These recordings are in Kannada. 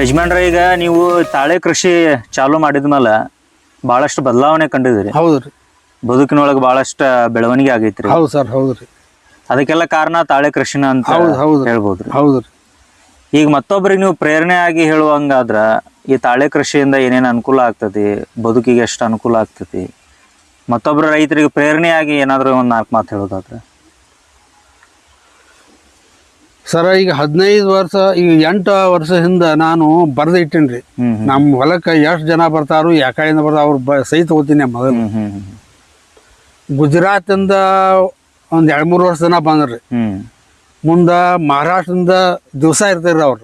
ಯಜಮಾನ್ರ ಈಗ ನೀವು ತಾಳೆ ಕೃಷಿ ಚಾಲು ಮಾಡಿದ್ಮೇಲೆ ಬಹಳಷ್ಟು ಬದಲಾವಣೆ ಕಂಡಿದ್ರಿ. ಹೌದ್ರಿ ಬದುಕಿನೊಳಗೆ ಬಹಳಷ್ಟು ಬೆಳವಣಿಗೆ ಆಗೈತ್ರಿ. ಹೌದು ಸರ್ ಹೌದ್ರಿ ಅದಕ್ಕೆಲ್ಲ ಕಾರಣ ತಾಳೆ ಕೃಷಿನ ಅಂತ ಹೇಳ್ಬೋದ್ರಿ. ಹೌದ್ರಿ ಈಗ ಮತ್ತೊಬ್ಬರಿಗೆ ನೀವು ಪ್ರೇರಣೆ ಆಗಿ ಹೇಳುವಂಗಾದ್ರ ಈ ತಾಳೆ ಕೃಷಿಯಿಂದ ಏನೇನು ಅನುಕೂಲ ಆಗ್ತದೆ ಬದುಕಿಗೆ ಎಷ್ಟು ಅನುಕೂಲ ಆಗ್ತದೆ ಮತ್ತೊಬ್ಬರ ರೈತರಿಗೆ ಪ್ರೇರಣೆಯಾಗಿ ಏನಾದರೂ ಒಂದು ನಾಲ್ಕು ಮಾತು ಹೇಳೋದಾದ್ರೆ. ಸರ ಈಗ ಹದಿನೈದು ವರ್ಷ ಈಗ ಎಂಟು ವರ್ಷ ಹಿಂದೆ ನಾನು ಬರ್ದು ಇಟ್ಟೇನ್ರಿ. ನಮ್ಮ ಹೊಲಕ್ಕೆ ಎಷ್ಟು ಜನ ಬರ್ತಾರು ಯಾಕಡೆಯಿಂದ ಬರ್ತಾರ ಅವ್ರು ಬ ಸಹಿತ ಹೋಗ್ತೀನಿ ಮೊದಲು ಗುಜರಾತಿಂದ ಒಂದು ಎರಡು ಮೂರು ವರ್ಷ ಜನ ಬಂದ್ರಿ. ಮುಂದೆ ಮಹಾರಾಷ್ಟ್ರದಿಂದ ದಿವಸ ಇರ್ತಾರ್ರಿ ಅವ್ರು.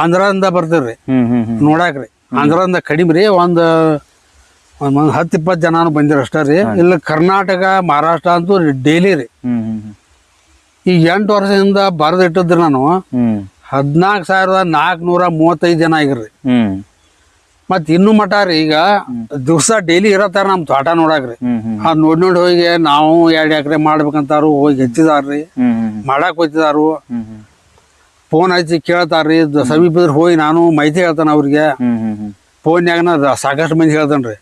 ಆಂಧ್ರದಿಂದ ಬರ್ತಾರ್ರಿ. ನೋಡಾಕ್ರಿ. ಆಂಧ್ರದಿಂದ ಕಡಿಮೆ ರೀ ಒಂದು ಒಂದು ಹತ್ತು ಇಪ್ಪತ್ತು ಜನ ಬಂದಿರ ಅಷ್ಟೇ ರೀ. ಇಲ್ಲ ಕರ್ನಾಟಕ ಮಹಾರಾಷ್ಟ್ರ ಅಂತೂ ಡೈಲಿ ರೀ. ಈಗ ಎಂಟು ವರ್ಷದಿಂದ ಬರೆದು ನಾನು. ಹದಿನಾಲ್ಕು ಸಾವಿರದ ನಾಲ್ಕುನೂರ ಮೂವತ್ತೈದು ಜನ ಆಗಿರ್ರಿ. ಮತ್ ಇನ್ನು ಮಠ ಮಟ ರೀ ಈಗ ದಿವ್ಸ ಡೈಲಿ ಇರತ್ತಾರ ನಮ್ಮ ತೋಟ ನೋಡಾಕ್ರಿ. ಅದ್ ನೋಡ್ ನೋಡಿ ಹೋಗಿ ನಾವು ಎರಡು ಎಕರೆ ಮಾಡ್ಬೇಕಂತಾರು ಹೋಗಿ ಹೆಚ್ಚಿದಾರ್ರಿ ಮಾಡಾಕ್ ಹೋಗ್ತಿದಾರು ಫೋನ್ ಹಚ್ಚಿ ಕೇಳ್ತಾರ್ರಿ ಸಮೀಪದ್ರ ಹೋಗಿ ನಾನು ಮಾಹಿತಿ ಹೇಳ್ತಾನ ಅವ್ರಿಗೆ. ಫೋನ್ಯಾಗ ಸಾಕಷ್ಟು ಮಂದಿ ಹೇಳ್ತಾನ್ರಿ.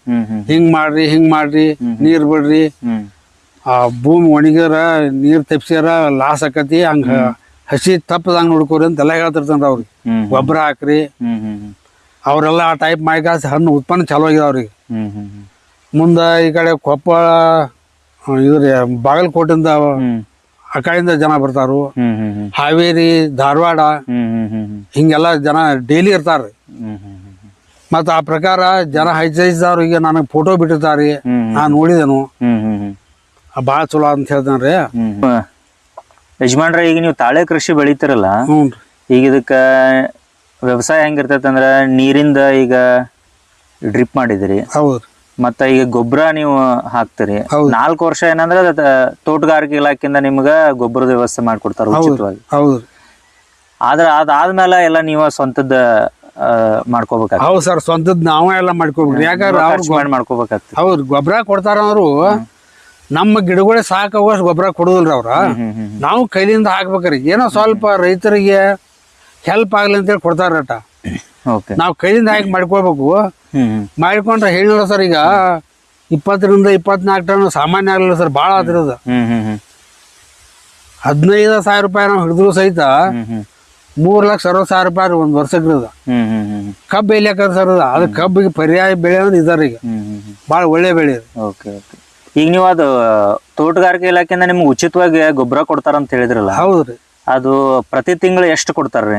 ಹಿಂಗ್ ಮಾಡ್ರಿ ಹಿಂಗ್ ಮಾಡ್ರಿ ನೀರ್ ಬಿಡ್ರಿ. ಆ ಭೂಮಿ ಒಣಗ್ಯಾರ ನೀರ್ ತೆಪ್ಸ್ಯಾರ ಲಾಸ್ ಆಕತಿ ಹಂಗ ಹಸಿ ತಪ್ಪದಂಗ ನೋಡ್ಕೋರಿ ಅಂತೆಲ್ಲ ಹೇಳ್ತಿರ್ತಾನ್ರಿ ಅವ್ರಿಗೆ ಹ್ಮ್ ಗೊಬ್ಬರ ಹಾಕ್ರಿ. ಅವರೆಲ್ಲ ಆ ಟೈಪ್ ಮಾಡಿಕಾಸಿ ಹಣ್ಣು ಉತ್ಪನ್ನ ಚಲೋ ಆಗಿದೆ ಅವ್ರಿಗೆ ಮುಂದೆ ಈ ಕಡೆ ಕೊಪ್ಪಳ ಇದ್ರ ಬಾಗಲಕೋಟೆಯಿಂದ ಆ ಕಡೆಯಿಂದ ಜನ ಬರ್ತಾರು. ಹಾವೇರಿ ಧಾರವಾಡ ಹಿಂಗೆಲ್ಲ ಜನ ಡೈಲಿ ಇರ್ತಾರ್ರಿ. ಮತ್ತು ಆ ಪ್ರಕಾರ ಜನ ಹೈಚೈಸಿದವ್ರಿಗೆ ನನಗೆ ಫೋಟೋ ಬಿಟ್ಟಿರ್ತಾರ್ರಿ. ಹ್ಮ್ ನಾನು ನೋಡಿದೆನು. ಭಾಳ ಚಲೋ ಅಂತ ಹೇಳ್ದ್ರಿ ಯಜಮಾನ್ರ ಈಗ ನೀವು ತಾಳೆ ಕೃಷಿ ಬೆಳಿತಿರಲ್ಲ? ಈಗ ಇದಕ್ಕ ವ್ಯವಸಾಯ ಹೆಂಗಿರ್ತೈತೆ ಅಂದ್ರ ನೀರಿಂದ ಈಗ ಡ್ರಿಪ್ ಮಾಡಿದಿರಿ. ಹೌದು ಮತ್ತ ಈಗ ಗೊಬ್ಬರ ನೀವು ಹಾಕ್ತೀರಿ. ನಾಲ್ಕು ವರ್ಷ ಏನಂದ್ರ ತೋಟಗಾರಿಕೆ ಇಲಾಖೆಯಿಂದ ನಿಮ್ಗ ಗೊಬ್ಬರದ ವ್ಯವಸ್ಥೆ ಮಾಡ್ಕೊಡ್ತಾರ ಉಚಿತವಾಗಿ. ಆದ್ರ ಅದಾದ್ಮೇಲೆ ಎಲ್ಲ ನೀವು ಸ್ವಂತದ ಮಾಡ್ಕೋಬೇಕಾಗ್ತದೆ. ಹೌದು ಸರ್ ಸ್ವಂತದ್ ನಾವೇ ಎಲ್ಲ ಮಾಡ್ಕೋಬೇಕು ಯಾಕಂದ್ರೆ ಮಾಡ್ಕೋಬೇಕಾಗ್ತದೆ. ಹೌದು ಗೊಬ್ಬರ ಕೊಡ್ತಾರ ಅವರು. ನಮ್ಮ ಗಿಡಗಳೇ ಸಾಕಾಗುವಷ್ಟು ಗೊಬ್ಬರ ಕೊಡುದಿಲ್ಲ ಅವ್ರ. ನಾವು ಕೈಲಿಂದ ಹಾಕ್ಬೇಕ್ರಿ. ಏನೋ ಸ್ವಲ್ಪ ರೈತರಿಗೆ ಹೆಲ್ಪ್ ಆಗ್ಲಿ ಅಂತೇಳಿ ಕೊಡ್ತಾರಟ. ಓಕೆ ನಾವು ಕೈಲಿಂದ ಹಾಕಿ ಹ್ಮ್ ಮಾಡ್ಕೊಂಡ್ರೆ ಹೇಳಿಲ್ಲ ಸರ್ ಈಗ ಇಪ್ಪತ್ತರಿಂದ ಇಪ್ಪತ್ನಾಲ್ಕು ಟನ್ ಸಾಮಾನ್ಯ ಆಗಲಿಲ್ಲ ಸರ್ ಭಾಳ ಆತಿರೋದು ಹ್ಮ್ ಹದಿನೈದು ಸಾವಿರ ರೂಪಾಯಿ ನಾವು ಹಿಡಿದ್ರು ಸಹಿತ ಮೂರು ಲಕ್ಷ ಅರವತ್ತು ಸಾವಿರ ರೂಪಾಯಿ ಒಂದು ವರ್ಷಕ್ಕೆ ಕಬ್ಬು ಬೆಳಿಯಕ್ಕೆ ಸರ್ ಅದು. ಕಬ್ಬಿಗೆ ಪರ್ಯಾಯ ಬೆಳೆ ಅಂದ್ರೆ ಇದಾರೆ ಈಗ. ಹ್ಮ್ ಹ್ಮ್ ಹ್ಮ್. ಭಾಳ ಒಳ್ಳೆ ಬೆಳೆ ಓಕೆ ಓಕೆ ಈಗ ನೀವು ಅದು ತೋಟಗಾರಿಕೆ ಇಲಾಖೆಯಿಂದ ನಿಮ್ಗೆ ಉಚಿತವಾಗಿ ಗೊಬ್ಬರ ಕೊಡ್ತಾರ ಅಂತ ಹೇಳಿದ್ರಲ್ಲ? ಹೌದ್ರಿ. ಅದು ಪ್ರತಿ ತಿಂಗಳು ಎಷ್ಟು ಕೊಡ್ತಾರ್ರಿ?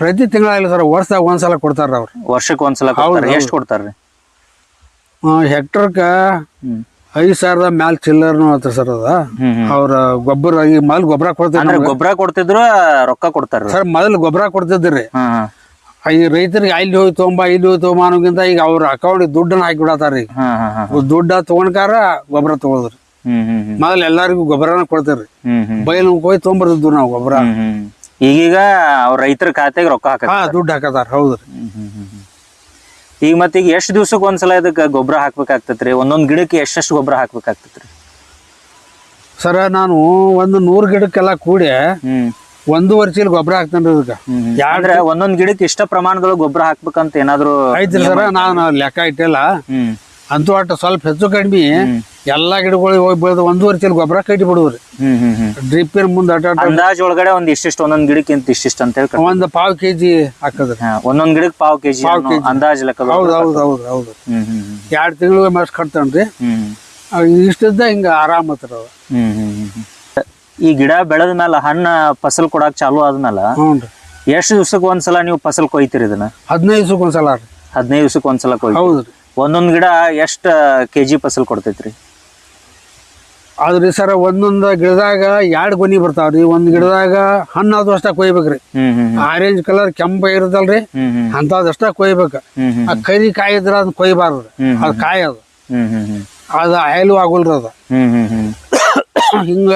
ಪ್ರತಿ ತಿಂಗಳ ಸರ್ ವರ್ಷದಾಗ ಒಂದ್ಸಲ ಕೊಡ್ತಾರ ಅವ್ರು. ವರ್ಷಕ್ಕೆ ಒಂದ್ಸಲ ಕೊಡ್ತಾರೆ ಎಷ್ಟು ಕೊಡ್ತಾರ್ರಿ? ಹೆಕ್ಟರ್ಕ ಐದ್ ಸಾವಿರದ ಮ್ಯಾಲ್ ಚಿಲ್ಲರ್ನು ಆತ ಸರ್ ಅದ. ಅವ್ರ ಗೊಬ್ಬರ ಈ ಮೊದಲು ಗೊಬ್ಬರ ಕೊಡ್ತಿದ್ರು ಅಂದ್ರೆ ಗೊಬ್ಬರ ಕೊಡ್ತಿದ್ರು ರೊಕ್ಕ ಕೊಡ್ತಾರ ಸರ್ ಮೊದಲು ಗೊಬ್ಬರ ಕೊಡ್ತಿದ್ರಿ. ಈ ರೈತರಿಗೆ ಅಲ್ಲಿ ಹೋಗಿ ತೊಗೊಂಬ ಇಲ್ಲಿ ಹೋಗಿ ತೊಗೊಂಬ ಅನ್ನೋಕ್ಕಿಂತ ಈಗ ಅವ್ರ ಅಕೌಂಟ್ ದುಡ್ಡನ್ನ ಹಾಕಿ ಬಿಡತಾರ ಈಗ ದುಡ್ಡ ತಗೊಂಡ್ಕಾರ ಗೊಬ್ಬರ ತಗೊಳದ್ರಿ. ಮೊದಲ ಎಲ್ಲಾರಿಗೂ ಗೊಬ್ಬರನ ಕೊಡ್ತಾರ್ರಿ. ಬೈಲ್ ಹೋಗಿ ತೊಗೊಂಬರ್ತಿದ್ವು ನಾವು ಗೊಬ್ಬರ. ಈಗೀಗ ಅವ್ರ ರೈತರ ಖಾತೆಗೆ ರೊಕ್ಕ ಹಾಕ ದುಡ್ಡು ಹಾಕತಾರ ಹೌದ್ರಿ. ಈಗ ಮತ್ತೆ ಈಗ ಎಷ್ಟು ದಿವ್ಸಕ್ಕೆ ಒಂದ್ಸಲ ಇದಕ್ಕೆ ಗೊಬ್ಬರ ಹಾಕ್ಬೇಕಾಗ್ತತ್ರಿ? ಒಂದೊಂದು ಗಿಡಕ್ಕೆ ಎಷ್ಟೆಷ್ಟು ಗೊಬ್ಬರ ಹಾಕ್ಬೇಕಾಗ್ತತ್ರಿ? ಸರ ನಾನು ಒಂದು ನೂರು ಗಿಡಕ್ಕೆಲ್ಲ ಕೂಡಿ ಹ್ಮ್ ವರ್ಷ ಗೊಬ್ಬರ ಹಾಕ್ತಾನೆ ಅಂದ್ರೆ ಒಂದೊಂದ್ ಗಿಡಕ್ಕೆ ಇಷ್ಟ ಪ್ರಮಾಣದೊಳಗೆ ಗೊಬ್ಬರ ಹಾಕ್ಬೇಕಂತ ಏನಾದ್ರು ಐತ್ರಿ ಸರ ನಾನು ಲೆಕ್ಕ ಇಟ್ಟಿಲ್ಲ. ಅಂತೂ ಅಟ್ಟು ಸ್ವಲ್ಪ ಹೆಚ್ಚು ಕಡಿಮೆ ಎಲ್ಲಾ ಗಿಡಗಳಿಗೆ ಹೋಗಿ ಬೆಳೆದು ಒಂದೂವರೆ ಚೀಲ ಗೊಬ್ಬರ ಕಟ್ಟಿ ಬಿಡುವರಿ ಡ್ರಿಪ್ ಇರ್ ಮುಂದ ಅಟ ಅಟ ಅಂದಾಜ್ ಒಳಗಡೆ ಒಂದ್ ಇಷ್ಟಿಷ್ಟು ಒಂದೊಂದ್ ಗಿಡಕ್ಕೆ ಇಷ್ಟಿಷ್ಟ ಇಷ್ಟಿಷ್ಟು ಅಂತ ಹೇಳಿ ಒಂದ್ ಒಂದು ಪಾವ್ ಕೆಜಿ ಹಾಕದ್ರಿ. ಒಂದೊಂದ್ ಗಿಡಕ್ಕೆ ಪಾವ್ ಕೆಜಿ ಅಂದಾಜ್ ಲೆಕ್ಕ ಹೌದು ಹೌದು ಹೌದು ಹೌದು. ಎರಡ್ ಹ್ಮ್ ಹ್ಮ್. ಎರಡು ತಿಂಗಳು ಮಸ್ಟ್ ಕಟ್ತಾನ್ರಿ. ಇಷ್ಟಿದ್ದ ಇಷ್ಟದ ಹಿಂಗ ಆರಾಮ್ ಹತ್ರ. ಈ ಗಿಡ ಬೆಳೆದ ಮೇಲೆ ಹಣ್ಣ ಫಸಲ್ ಕೊಡಾಕ್ ಚಾಲು ಆದ್ಮೇಲ ಎಷ್ಟು ಎಷ್ಟ್ ದಿವ್ಸಕ್ಕೆ ಒಂದ್ಸಲ ನೀವು ಫಸಲ್ ಕೊಯ್ತೀರಿ ಇದನ್ನ? ಹದಿನೈದು ದಿವ್ಸಕ್ಕೆ ಒಂದ್ಸಲ ರೀ. ಹದಿನೈದು ದಿವ್ಸಕ್ಕೆ ಒಂದ್ಸಲ ಕೊಯ್ ಹೌದು ರೀ ಒಂದೊಂದ್ ಗಿಡ ಎಷ್ಟ್ ಕೆಜಿ ಫಸಲ್ ಕೊಡ್ತೈತ್ರಿ? ಆದ್ರಿ ಸರ್ ಒಂದೊಂದು ಗಿಡದಾಗ ಎರಡು ಗೊನಿ ಬರ್ತಾವ್ರಿ ಒಂದ್ ಗಿಡದಾಗ ಹಣ್ಣು ಅದು ಅಷ್ಟ ಕೊಯ್ಬೇಕ್ರಿ. ಹ್ಮ್ ಹ್ಮ್ ಆರೆಂಜ್ ಕಲರ್ ಕೆಂಪ ಇರುತ್ತಲ್ರಿ. ಹ್ಮ್ ಹ್ಮ್ ಅಂತದಷ್ಟ ಕೊಯ್ಬೇಕು. ಹ್ಮ್ ಆ ಕರಿ ಕಾಯಿ ಇದ್ರ ಅದನ್ನ ಕೊಯ್ಬಾರ್ದು. ಅದ್ ಅದು ಕಾಯಿ ಅದು. ಹ್ಮ್ ಹ್ಮ್ ಹ್ಮ್. ಅದು ಆಯಲು ಆಗುಲ್ರಿ ಅದು. ಹ್ಮ್ ಹ್ಮ್ ಹ್ಮ್. ಹಿಂಗ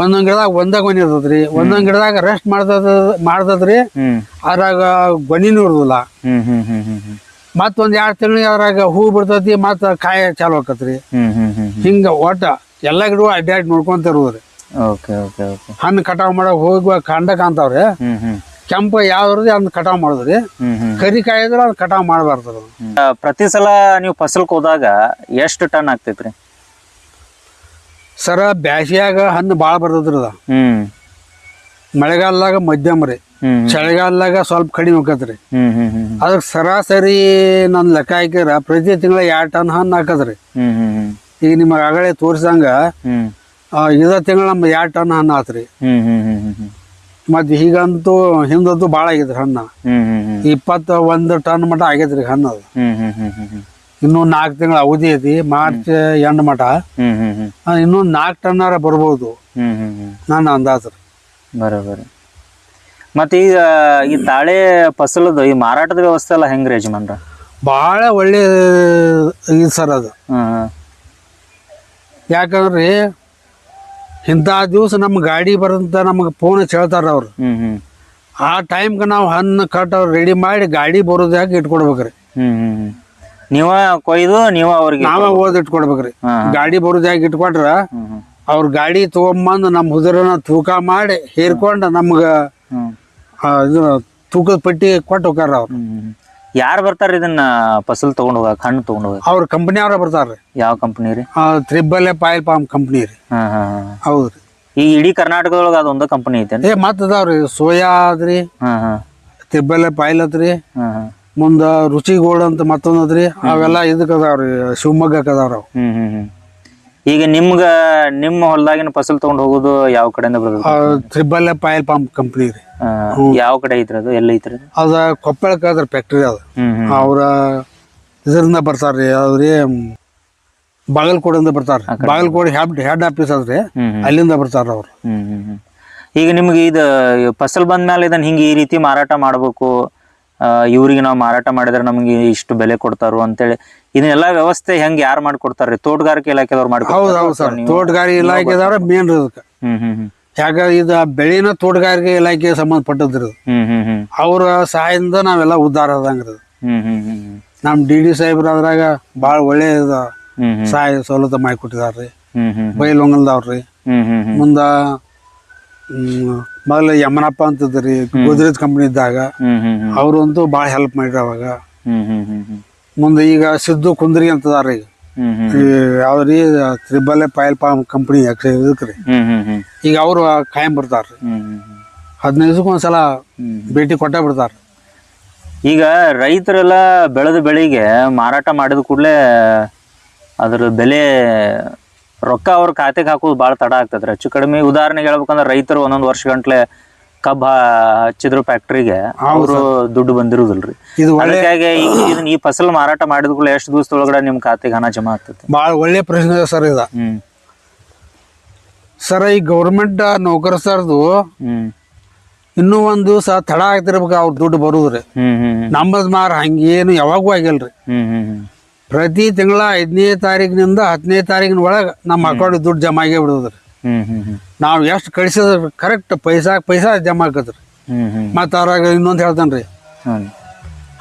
ಒಂದೊಂದ್ ಗಿಡದಾಗ ಒಂದ ಗೊನಿ ಇರ್ತದ್ರಿ. ಒಂದೊಂದ್ ಗಿಡದಾಗ ರೆಸ್ಟ್ ಮಾಡ್ತದ ಮಾಡ್ತದ್ರಿ ಅದ್ರಾಗ ಗೊನಿನೂ ಇರುದಿಲ್ಲ. ಮತ್ ಒಂದ್ ಎರಡ್ ತಿಂಗಳಿಗೆ ಅದ್ರಾಗ ಹೂ ಬಿಡ್ತೈತಿ ಮತ್ತ ಕಾಯಿ ಚಾಲು ಆಕತ್ರಿ. ಹಿಂಗ ಒಟ್ಟ ಎಲ್ಲಾ ಗಿಡ ಅಡ್ಡಾಡಿ ನೋಡ್ಕೊಂತ ಇರುದ್ರಿ. Okay okay okay. ಹಣ್ಣು ಕಟಾವ್ ಮಾಡಕ್ ಹೋಗುವ ಕಂಡ ಕಾಂತಾವ್ರಿ ಕೆಂಪ ಯಾವ್ದ್ರದ್ದು ಯಾವ್ದು ಅದನ್ನ ಕಟಾವ್ ಮಾಡೋದ್ರಿ. ಕರಿ ಕಾಯಿ ಅದ್ ಕಟಾವ್ ಮಾಡಬಾರ್ದು. ಪ್ರತಿ ಸಲ ನೀವು ಫಸಲ್ ಹೋದಾಗ ಎಷ್ಟು ಟನ್ ಆಗ್ತೈತ್ರಿ? ಸರ ಬ್ಯಾಸಿಯಾಗ ಹಣ್ಣು ಭಾಳ ಬರ್ತದ್ರಿ ಅದ ಹ್ಮ್ ಮಳೆಗಾಲದಾಗ ಮಧ್ಯಮ ರೀ ಚಳಿಗಾಲದಾಗ ಸ್ವಲ್ಪ ಕಡಿಮೆ ಹೋಗತ್ರಿ ಅದಕ್ಕೆ ಸರಾಸರಿ ನನ್ನ ಲೆಕ್ಕ ಹಾಕಿರ ಪ್ರತಿ ತಿಂಗಳ ಎರಡು ಟನ್ ಹಣ್ಣು ಹಾಕದ್ರಿ ಈಗ ನಿಮಗೆ ಆಗಲೇ ತೋರಿಸಂಗ ಇದ ತಿಂಗಳ ನಮ್ಮ ಎರಡು ಟನ್ ಹಣ್ಣು ಆತ್ರಿ ಮತ್ತೆ ಈಗಂತೂ ಹಿಂದಂತೂ ಭಾಳ ಆಗಿದ್ರಿ ಹಣ್ಣು ಇಪ್ಪತ್ತು ಒಂದು ಟನ್ ಮಟ್ಟ ಆಗೈತ್ರಿ ಹಣ್ಣು ಅದು ಇನ್ನೂ ನಾಲ್ಕು ತಿಂಗಳ ಅವಧಿ ಐತಿ ಮಾರ್ಚ್ ಎಂಡ್ ಮಠ. ಇನ್ನೂ ನಾಲ್ಕು ಟನ್ನಾರ ಬರ್ಬೋದು. ನನ್ನ ಅಂದಾಜು. ಬರೋಬರಿ. ಮತ್ತೆ ಈಗ ಈ ತಾಳೆ ಫಸಲದ ಈ ಮಾರಾಟದ ವ್ಯವಸ್ಥೆ ಎಲ್ಲ ಹೆಂಗ್ರಿ ಯಜಮಾನ್ರ? ಭಾಳ ಒಳ್ಳೆ ಇದು ಸರ್ ಅದು. ಯಾಕಂದ್ರೆ ಇಂಥ ದಿವಸ ನಮ್ಮ ಗಾಡಿ ಬರಂತ ನಮಗೆ ಫೋನ್ ಹೇಳ್ತಾರ ಅವ್ರು. ಆ ಟೈಮ್ಗೆ ನಾವು ಹಣ್ಣು ಕಟ್ ರೆಡಿ ಮಾಡಿ ಗಾಡಿ ಬರೋದಾಗ ಇಟ್ಕೊಡ್ಬೇಕ್ರಿ. ನೀವ ಕೊಯ್ದು ನೀವ ಅವ್ರಿಗೆ ನಾವ ಓದ್ ಇಟ್ಕೊಡ್ಬೇಕ್ರಿ ಗಾಡಿ ಬರುದಾಗಿ ಇಟ್ಕೊಟ್ರ ಅವ್ರ ಗಾಡಿ ತೊಗೊಂಬಂದು ನಮ್ಮ ಹುದುರನ ತೂಕ ಮಾಡಿ ಹೇರ್ಕೊಂಡು ನಮ್ಗ ಆ, ಇದು ತೂಕದ ಪಟ್ಟಿ ಕೊಟ್ಟು ಹೋಗಾರ ಅವ್ರು. ಯಾರು ಬರ್ತಾರ ಇದನ್ನ ಫಸಲ್ ತಗೊಂಡ್ ಹೋಗ ಹಣ್ಣು ತಗೊಂಡ್ ಹೋಗ ಅವ್ರ ಕಂಪನಿ ಅವ್ರ ಬರ್ತಾರ ಯಾವ ಕಂಪನಿ ರೀ? ತ್ರಿಬಲ್ ಪಾಯಲ್ ಪಾಮ್ ಕಂಪ್ನಿ ರೀ. ಹಾ ಹಾ ಹಾ. ಹೌದ್ರಿ ಈ ಇಡೀ ಕರ್ನಾಟಕದೊಳಗ ಅದೊಂದ ಕಂಪನಿ ಐತೆ ಏ ಅದಾವ್ರಿ ಸೋಯಾ ಅದ್ರಿ ಹಾ ಹಾ. ತ್ರಿಬಲ್ ಪಾಯಲ್ ಅದ್ರಿ ಹಾ ಹಾ. ಮುಂದ ರುಚಿ ಗೋಲ್ಡ್ ಅಂತ ಮತ್ತೊಂದ್ ಅದ್ರಿ ಅವೆಲ್ಲ ಇದಕ್ ಅದಾವ್ರಿ ಶಿವಮೊಗ್ಗಕ್ಕೆ ಅದಾವ್ರ ಅವು. ಹ್ಮ್ ಹ್ಮ್ ಹ್ಮ್. ಈಗ ನಿಮ್ಗ ನಿಮ್ಮ ಹೊಲದಾಗಿನ ಫಸಲ್ ತಗೊಂಡ್ ಹೋಗೋದು ಯಾವ ಕಡೆಯಿಂದ ಬರ್ತದೆ? ತ್ರಿಬಲ್ ಪಾಯಲ್ ಪಂಪ್ ಕಂಪ್ನಿ ರೀ. ಆ, ಯಾವ ಕಡೆ ಐತ್ರಿ ಅದು? ಎಲ್ಲ ಐತ್ರಿ ಅದು? ಅದ ಕೊಪ್ಪಳಕ್ಕೆ ಅದ್ರ ಫ್ಯಾಕ್ಟ್ರಿ ಅದ. ಹ್ಮ್ ಹ್ಮ್. ಅವ್ರ ಇದರಿಂದ ಬರ್ತಾರ್ರಿ ಯಾವ್ದ್ರಿ ಬಾಗಲಕೋಟೆಯಿಂದ ಬರ್ತಾರ. ಬಾಗಲಕೋಟೆ ಹೆಡ್ ಹೆಡ್ ಆಫೀಸ್ ಅದ್ರಿ ಹ್ಮ್ ಹ್ಮ್. ಅಲ್ಲಿಂದ ಬರ್ತಾರ ಅವ್ರು. ಹ್ಮ್ ಹ್ಮ್ ಹ್ಮ್. ಈಗ ನಿಮ್ಗೆ ಇದು ಫಸಲ್ ಬಂದ್ಮೇಲೆ ಇದನ್ನ ಹಿಂಗೆ ಈ ರೀತಿ ಮಾರಾಟ ಮಾಡ್ಬೇಕು? ಇವ್ರಿಗೆ ನಾವು ಮಾರಾಟ ಮಾಡಿದ್ರೆ ನಮಗೆ ಇಷ್ಟು ಬೆಲೆ ಕೊಡ್ತಾರು ಅಂತೇಳಿ. ಇದನ್ನೆಲ್ಲ ವ್ಯವಸ್ಥೆ ಹೆಂಗ್ ಯಾರು ಮಾಡ್ಕೊಡ್ತಾರ್ರಿ? ತೋಟಗಾರಿಕೆ ಇಲಾಖೆದವ್ರು ಮಾಡ್ಕೊಡ್ತಾರ? ತೋಟಗಾರಿಕೆ ಇಲಾಖೆದವ್ರ ಮೇನ್ ಅದಕ್ಕೆ. ಹ್ಮ್ ಹ್ಮ್ ಹ್ಮ್. ಯಾಕ ಇದು ಬೆಳೆನ ತೋಟಗಾರಿಕೆ ಇಲಾಖೆಗೆ ಸಂಬಂಧಪಟ್ಟದ್ರಿ ಅವರ ಸಹಾಯದಿಂದ ನಾವೆಲ್ಲ ಉದ್ಧಾರ ಆದಂಗ್ರಿ ನಮ್ ಡಿ ಡಿ ಸಾಹೇಬ್ರ ಅದ್ರಾಗ ಬಾಳ ಒಳ್ಳೆ ಸಹಾಯ ಸವಲತ್ತು ಮಾಡಿಕೊಟ್ಟಿದಾರ್ರಿ. ಬೈಲೊಂಗಲ್ದವ್ರಿ ಮುಂದ ಮೊದಲ ಯಮನಪ್ಪ ಅಂತಿದ್ರಿ ಗೋದ್ರೇಜ್ ಕಂಪನಿ ಇದ್ದಾಗ ಅವ್ರಂತೂ ಹ್ಮ್ ಹ್ಮ್. ಅವರು ಅಂತೂ ಭಾಳ ಹೆಲ್ಪ್ ಮಾಡ್ರಿ ಅವಾಗ ಮುಂದೆ ಈಗ ಸಿದ್ದು ಕುಂದ್ರಿ ಅಂತದಾರ ಈಗ. ಯಾವ್ದ್ರಿ ತ್ರಿಬಲ್ ಪಾಯಲ್ ಪಾಮ್ ಕಂಪನಿ ಇದಕ್ಕೆ ರೀ ಹ್ಮ್ ಹ್ಮ್ ಹ್ಮ್. ಈಗ ಅವರು ಕಾಯಂ ಬರ್ತಾರ್ರಿ ಹದಿನೈದು ದಿವಸಕ್ಕೆ ಒಂದ್ಸಲ ಭೇಟಿ ಕೊಟ್ಟೆ ಬಿಡ್ತಾರ ಈಗ ರೈತರೆಲ್ಲ ಬೆಳೆದ ಬೆಳೆಗೆ ಮಾರಾಟ ಮಾಡಿದ ಕೂಡಲೇ ಅದ್ರ ಬೆಲೆ ರೊಕ್ಕ ಅವ್ರ ಖಾತೆಗೆ ಹಾಕೋದು ಭಾಳ ತಡ ಆಗ್ತದ್ರಿ. ಹೆಚ್ಚು ಕಡಿಮೆ ಉದಾಹರಣೆಗೆ ಹೇಳ್ಬೇಕಂದ್ರೆ ರೈತರು ಒಂದೊಂದು ವರ್ಷ ಗಂಟ್ಲೆ ಕಬ್ಬ ಹಚ್ಚಿದ್ರು ಫ್ಯಾಕ್ಟ್ರಿಗೆ ಅವರು ದುಡ್ಡು ಬಂದಿರುದಿಲ್ರಿ. ಅದಕ್ಕಾಗಿ ಇದನ್ನ ಈ ಫಸಲ್ ಮಾರಾಟ ಮಾಡಿದ ಕೂಡ ಎಷ್ಟು ದಿವಸದೊಳಗಡೆ ನಿಮ್ ಖಾತೆಗೆ ಹಣ ಜಮಾ ಆಗ್ತದೆ ಭಾಳ ಒಳ್ಳೆ ಪ್ರಶ್ನೆ ಸರ್ ಇದು. ಹ್ಮ್. ಸರ್ ಈ ಗೌರ್ಮೆಂಟ್ ನೌಕರ ಸರ್ದು ಇನ್ನೂ ಒಂದ್ ದಿವಸ ತಡ ಆಗ್ತಿರ್ಬೇಕು ಅವ್ರ ದುಡ್ಡು ಬರುದ್ರಿ. ಹ್ಮ್ ಹ್ಮ್ ನಮ್ಮದ್ ಮಾರ ಹಂಗೇನು ಯಾವಾಗೂ ಆಗಿಲ್ರಿ. ಹ್ಮ್ ಹ್ಮ್ ಹ್ಮ್. ಪ್ರತಿ ತಿಂಗಳ ಐದನೇ ತಾರೀಕಿನಿಂದ ಹತ್ತನೇ ತಾರೀಕಿನ ಒಳಗೆ ನಮ್ಮ ಅಕೌಂಟ್ ದುಡ್ಡು ಜಮಾ ಆಗೇ ಬಿಡುದ್ರಿ ನಾವು ಎಷ್ಟು ಕಳಿಸಿದ್ರ ಕರೆಕ್ಟ್ ಪೈಸಾ ಪೈಸಾ ಜಮಾ ಆಕತ್ರಿ ಮತ್ತು ಅವ್ರಾಗ ಇನ್ನೊಂದು ಹೇಳ್ತಾನೆ ರೀ.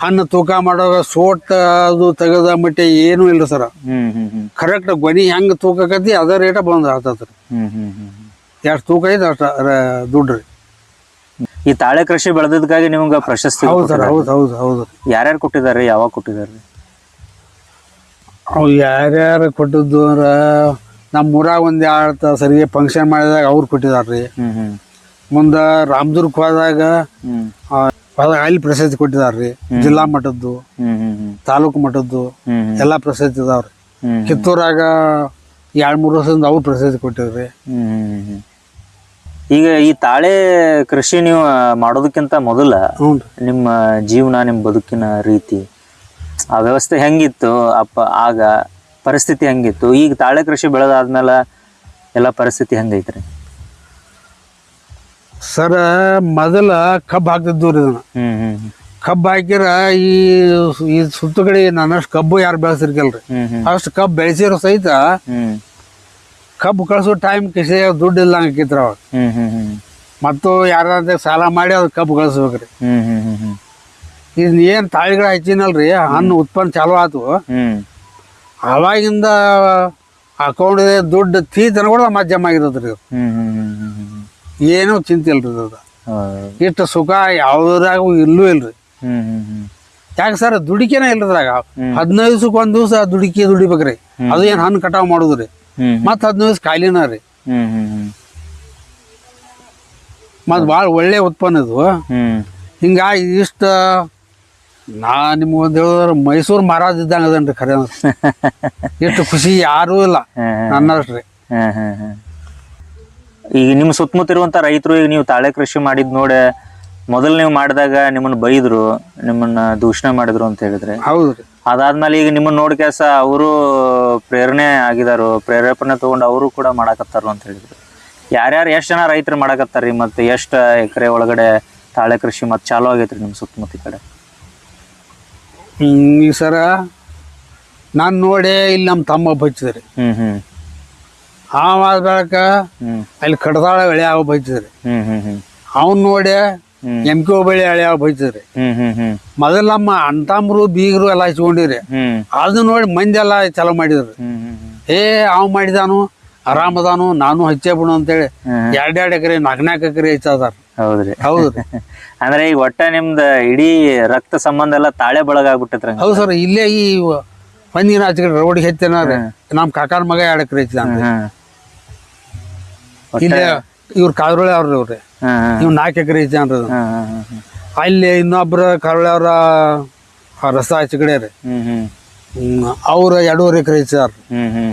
ಹಣ್ಣು ತೂಕ ಮಾಡೋವಾಗ ಸೋಟ್ ಅದು ತೆಗೆದ ಮಟ್ಟಿ ಏನೂ ಇಲ್ಲ ಸರ್. ಕರೆಕ್ಟ್ ಗೊನಿ ಹೆಂಗೆ ತೂಕ ಆಕತಿ ಅದೇ ರೇಟ ಬಂದು ಆಗ್ತತ್ರಿ ಎಷ್ಟು ತೂಕ ಐತೆ ಅಷ್ಟು ದುಡ್ಡು ರೀ. ಈ ತಾಳೆ ಕೃಷಿ ಬೆಳೆದಿದ್ದಕ್ಕಾಗಿ ನಿಮ್ಗೆ ಪ್ರಶಸ್ತಿ ಹೌದು ಸರ್ ಹೌದು ಹೌದು ಹೌದು. ಯಾರ್ಯಾರು ಕೊಟ್ಟಿದ್ದಾರೆ ಯಾವಾಗ ಕೊಟ್ಟಿದ್ದಾರೆ ಅವು ಯಾರ್ಯಾರು ಕೊಟ್ಟಿದ್ದು ಅಂದ್ರೆ ನಮ್ಮ ಊರಾಗ ಒಂದು ಎರಡು ಸರಿಗೆ ಫಂಕ್ಷನ್ ಮಾಡಿದಾಗ ಅವ್ರು ಕೊಟ್ಟಿದಾರ್ರಿ. ಹ್ಮ್ ಮುಂದ ಮುಂದೆ ರಾಮದುರ್ಗ ಹೋದಾಗ ಅಲ್ಲಿ ಪ್ರಶಸ್ತಿ ಕೊಟ್ಟಿದಾರ್ರಿ. ಜಿಲ್ಲಾ ಮಟ್ಟದ್ದು ತಾಲೂಕು ಮಟ್ಟದ್ದು ಎಲ್ಲಾ ಪ್ರಶಸ್ತಿ ಇದಾವ್ರಿ. ಕಿತ್ತೂರಾಗ ಎರಡು ಮೂರು ವರ್ಷದಿಂದ ಅವ್ರು ಪ್ರಶಸ್ತಿ ಕೊಟ್ಟಿದ್ರಿ. ಈಗ ಈ ತಾಳೆ ಕೃಷಿ ನೀವು ಮಾಡೋದಕ್ಕಿಂತ ಮೊದಲ ನಿಮ್ಮ ಜೀವನ ನಿಮ್ಮ ಬದುಕಿನ ರೀತಿ ಆ ವ್ಯವಸ್ಥೆ ಹೆಂಗಿತ್ತು? ಅಪ್ಪ ಆಗ ಪರಿಸ್ಥಿತಿ ಹೆಂಗಿತ್ತು? ಈಗ ತಾಳೆ ಕೃಷಿ ಬೆಳೆದಾದ್ಮೇಲೆ ಎಲ್ಲ ಪರಿಸ್ಥಿತಿ ಹೆಂಗೈತ್ರಿ? ಸರ ಮೊದಲ ಕಬ್ಬು ಹಾಕ್ತಿದ್ದು ರೀ ಇದನ್ನ. ಕಬ್ಬು ಹಾಕಿರ ಈ ಈ ಸುತ್ತ ಕಡೆ ನನ್ನಷ್ಟು ಕಬ್ಬು ಯಾರು ಬೆಳೆಸಿರ್ಕಲ್ರಿ ಅಷ್ಟು ಕಬ್ಬು ಬೆಳೆಸಿರೋ ಸಹಿತ ಕಬ್ಬು ಕಳ್ಸೋ ಟೈಮ್ ಕಿಸೆ ದುಡ್ಡು ಇಲ್ಲ ಹಾಕಿತ್ರ ಅವಾಗ. ಮತ್ತು ಯಾರಾದ್ರೆ ಸಾಲ ಮಾಡಿ ಅದು ಕಬ್ಬು ಕಳಿಸ್ಬೇಕ್ರಿ. ಇದನ್ನ ಏನು ತಾಳಿಗಳ ಹಚ್ಚಿನಲ್ರಿ ಹಣ್ಣು ಉತ್ಪನ್ನ ಚಾಲು ಆತು. ಅವಾಗಿಂದ ಅಕೌಂಟ್ ದುಡ್ಡು ತೀ ಕೂಡ ಮತ್ತೆ ಜಮಾ ಆಗಿರೋದ್ರಿ ಏನೂ ಚಿಂತೆ ಇಲ್ರಿ ಅದು. ಇಷ್ಟು ಸುಖ ಯಾವ್ದ್ರಾಗ ಇಲ್ಲೂ ಇಲ್ರಿ. ಯಾಕೆ ಸರ್ ದುಡಿಕೆನ ಇಲ್ರದ್ರಾಗ ಹ್ಮ್. ಹದಿನೈದು ದಿವ್ಸಕ್ಕೆ ಒಂದು ದಿವಸ ದುಡಿಕೆ ದುಡಿಬೇಕ್ರಿ. ಅದು ಏನು ಹಣ್ಣು ಕಟಾವ್ ಮಾಡುದ್ರಿ. ಮತ್ತೆ ಹದಿನೈದು ದಿವಸ ಖಾಲಿನ ರೀ. ಮತ್ತು ಭಾಳ ಒಳ್ಳೆ ಉತ್ಪನ್ನ ಇದು. ಹಿಂಗಾಗಿ ಇಷ್ಟ ನಾ ನಿಮ್ಗೆ ಒಂದು ಹೇಳಿದ್ರೆ ಮೈಸೂರು ಮಹಾರಾಜ ಇದ್ದಂಗೆ ಅದನ್ರಿ ಖರೆ ಅಂದ್ರೆ. ಎಷ್ಟು ಖುಷಿ ಯಾರೂ ಇಲ್ಲ. ನನ್ನಷ್ಟ್ರಿ. ಹ್ಮ್ ಹ್ಮ್ ಹ್ಮ್. ಈಗ ನಿಮ್ಮ ಸುತ್ತಮುತ್ತ ಇರುವಂತ ರೈತರು ಈಗ ನೀವು ತಾಳೆ ಕೃಷಿ ಮಾಡಿದ್ ನೋಡಿ ಮೊದಲು ನೀವು ಮಾಡಿದಾಗ ನಿಮ್ಮನ್ನ ಬೈದ್ರು ನಿಮ್ಮನ್ನ ದೂಷಣೆ ಮಾಡಿದ್ರು ಅಂತ ಹೇಳಿದ್ರೆ. ಹೌದ್ರಿ. ಅದಾದ್ಮೇಲೆ ಈಗ ನಿಮ್ಮನ್ನ ನೋಡ್ ಕೆಲಸ ಅವರು ಪ್ರೇರಣೆ ಆಗಿದಾರು ಪ್ರೇರೇಪಣೆ ತಗೊಂಡು ಅವರು ಕೂಡ ಮಾಡಾಕತ್ತಾರು ಅಂತ ಹೇಳಿದ್ರು. ಯಾರ್ಯಾರು ಎಷ್ಟು ಜನ ರೈತರು ಮಾಡಾಕತ್ತಾರ್ರಿ ಮತ್ತೆ ಎಷ್ಟು ಎಕರೆ ಒಳಗಡೆ ತಾಳೆ ಕೃಷಿ ಮತ್ತೆ ಚಾಲು ಆಗೈತ್ರಿ ನಿಮ್ಮ ಸುತ್ತಮುತ್ತ ಈ ಕಡೆ? ಈ ಸರ ನಾನು ನೋಡಿ ಇಲ್ಲಿ ನಮ್ಮ ತಮ್ಮ ಬಚ್ಚಿದ್ರಿ ಅವ ಆದ ಅಲ್ಲಿ ಕಡದಾಳ ಬೆಳೆ ಯಾವ ಬಚ್ಚಿದ್ರಿ ಅವ್ನ್ ನೋಡಿ ಕೆ ಬಳಿ ಹ್ಮ್ ಹ್ಮ್ ಹ್ಮ್. ಮೊದಲು ನಮ್ಮ ಅಂತಾಮ್ರು ಬೀಗರು ಎಲ್ಲ ಹಚ್ಕೊಂಡಿರಿ ಹ್ಮ್. ಅದು ನೋಡಿ ಮಂದಿ ಎಲ್ಲ ಚಲೋ ಮಾಡಿದ್ರಿ. ಏ ಅವ್ ಮಾಡಿದಾನು ಆರಾಮದಾನು ನಾನು ಹಚ್ಚೇ ಬಿಡು ಅಂತೇಳಿ. ಎರಡೆರಡು ಎಕರೆ ನಾಲ್ಕು ನಾಲ್ಕು ಎಕರೆ ಹಚ್ಚದಾರ. ಹೌದ್ರಿ. ಹೌದ್ರಿ. ಅಂದ್ರೆ ಈಗ ಒಟ್ಟ ನಿಮ್ದ ಇಡೀ ರಕ್ತ ಸಂಬಂಧ ಎಲ್ಲ ತಾಳೆ ಬಳಗ ಆಗ್ಬಿಟ್ಟೈತ್ರಿ ಹಂಗ. ಹೌದು ಸರ್ ಇಲ್ಲೇ ಈ ಮಂದಿನ ಹಚ್ಕಡೆ ರೋಡ್ ಹೆಚ್ಚೇನ ರೀ ನಮ್ಮ ಕಾಕಾನ ಮಗ ಎರಡು ಎಕರೆ ಹಚ್ಚಿದ ಹ್ಮ್ ಇಲ್ಲೇ ಇವ್ರು ಕಾದ್ರೊಳೆ ಅವ್ರ ಇವ್ರಿ ಹ್ಮ್ ಹ್ಮ್ ಇವ್ ನಾಲ್ಕು ಎಕರೆ. ಹ್ಮ್ ಹ್ಮ್ ಹ್ಮ್ ಅಲ್ಲಿ ಇನ್ನೊಬ್ರ ಕಾರೊಳೆ ಅವ್ರ ರಸ ಆಚೆ ಕಡೆ ರೀ. ಹ್ಮ್ ಹ್ಮ್. ಹ್ಮ್, ಅವ್ರ ಎರಡೂವರೆ ಎಕರೆ ಹೆಚ್ಚಾರ ಹ್ಮ್ ಹ್ಮ್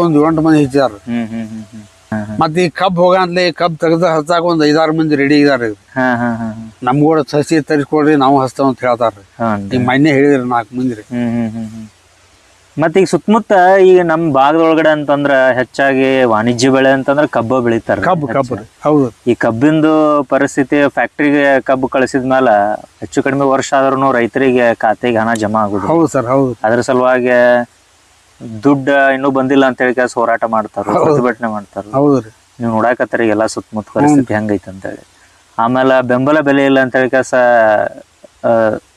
ಒಂದು ಎಂಟು ಮಂದಿ ಹೆಚ್ಚಾರ ಹ್ಮ್ ಹ್ಮ್ ಹ್ಮ್ ಹ್ಮ್ ಹ್ಮ್. ಮತ್ತೆ ಈ ಕಬ್ಬ್ ಹೋಗಂದ್ಲೆ ಕಬ್ಬ್ ತೆಗೆದು ಹಚ್ಚಾಕ ಒಂದ್ ಐದಾರು ಮಂದಿ ರೆಡಿ ಇದಾರೆ. ಹಾ ಹಾ ನಮ್ ಕೂಡ ಸಸಿ ತರಿಸ್ಕೊಡ್ರಿ ನಾವು ಹಚ್ತಾವ ಅಂತ ಹೇಳ್ತಾರ್ರಿ. ಹ್ಮ್ ಈಗ ಮೊನ್ನೆ ಹೇಳಿದ್ರಿ ನಾಲ್ಕು ಮಂದಿ ರೀ ಹ್ಮ್ ಹ್ಮ್ ಹ್ಮ್ ಹ್ಮ್. ಮತ್ತೆ ಈಗ ಸುತ್ತಮುತ್ತ ಈಗ ನಮ್ಮ ಭಾಗದೊಳಗಡೆ ಅಂತಂದ್ರ ಹೆಚ್ಚಾಗಿ ವಾಣಿಜ್ಯ ಬೆಳೆ ಅಂತಂದ್ರ ಕಬ್ಬ ಬೆಳಿತಾರ ಕಬ್ಬು ಕಬ್ಬು ರೀ. ಹೌದು. ಈ ಕಬ್ಬಿಂದು ಪರಿಸ್ಥಿತಿ ಫ್ಯಾಕ್ಟ್ರಿಗೆ ಕಬ್ಬು ಕಳಿಸಿದ ಮೇಲೆ ಹೆಚ್ಚು ಕಡಿಮೆ ವರ್ಷ ಆದ್ರೂ ರೈತರಿಗೆ ಖಾತೆಗೆ ಹಣ ಜಮಾ ಆಗುದು ಹೌದು ಸರ್ ಹೌದು. ಅದ್ರ ಸಲುವಾಗಿ ದುಡ್ಡು ಇನ್ನೂ ಬಂದಿಲ್ಲ ಅಂತ ಹೇಳಿ ಕೆಲಸ ಹೋರಾಟ ಮಾಡ್ತಾರ ಪ್ರತಿಭಟನೆ ಮಾಡ್ತಾರ? ಹೌದು ರೀ. ನೀವು ನೋಡಾಕತ್ತೀರಿ ಎಲ್ಲ ಸುತ್ತಮುತ್ತ ಪರಿಸ್ಥಿತಿ ಹೆಂಗೈತೆ ಅಂತೇಳಿ ಆಮೇಲೆ ಬೆಂಬಲ ಬೆಲೆ ಇಲ್ಲ ಅಂತ ಹೇಳಿ ಕೆಲಸ